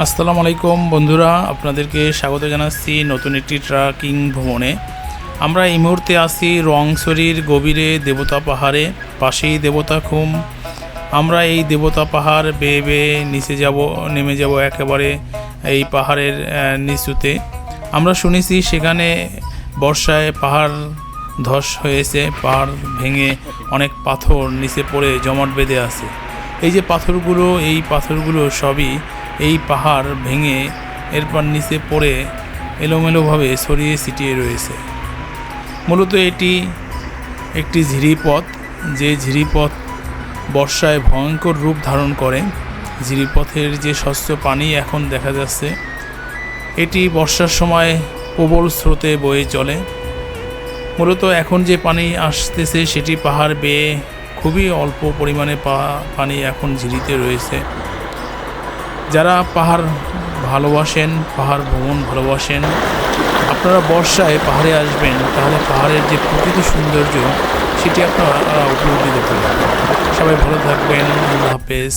আসসালামু আলাইকুম বন্ধুরা, আপনাদেরকে স্বাগত জানাচ্ছি নতুন একটি ট্রাকিং ভ্রমণে। আমরা এই মুহূর্তে আছি রংসরির গভীরে দেবতা পাহাড়ে, পাশেই দেবতা খুম। আমরা এই দেবতা পাহাড় বেয়ে বেয়ে নিচে যাব, নেমে যাব একেবারে এই পাহাড়ের নিচুতে। আমরা শুনেছি সেখানে বর্ষায় পাহাড় ধস হয়েছে, পাহাড় ভেঙে অনেক পাথর নিচে পড়ে, জমাট বেঁধে আছে। এই যে পাথরগুলো, এই পাথরগুলো সবই এই পাহাড় ভেঙে এরপর নিচে পড়ে এলোমেলোভাবে ছড়িয়ে ছিটিয়ে রয়েছে। মূলত এটি একটি ঝিরিপথ, যে ঝিরিপথ বর্ষায় ভয়ঙ্কর রূপ ধারণ করে। ঝিরিপথের যে স্বচ্ছ পানি এখন দেখা যাচ্ছে, এটি বর্ষার সময় প্রবল স্রোতে বয়ে চলে। মূলত এখন যে পানি আসতেছে, সেটি পাহাড় বেয়ে খুবই অল্প পরিমাণে পানি এখন ঝিরিতে রয়েছে। যারা পাহাড় ভালোবাসেন, পাহাড় ভ্রমণ ভালোবাসেন, আপনারা বর্ষায় পাহাড়ে আসবেন, তাহলে পাহাড়ের যে প্রকৃত সৌন্দর্য, সেটি আপনারা উপলব্ধি করতে পারবেন। সবাই ভালো থাকবেন, আল্লাহ হাফেজ।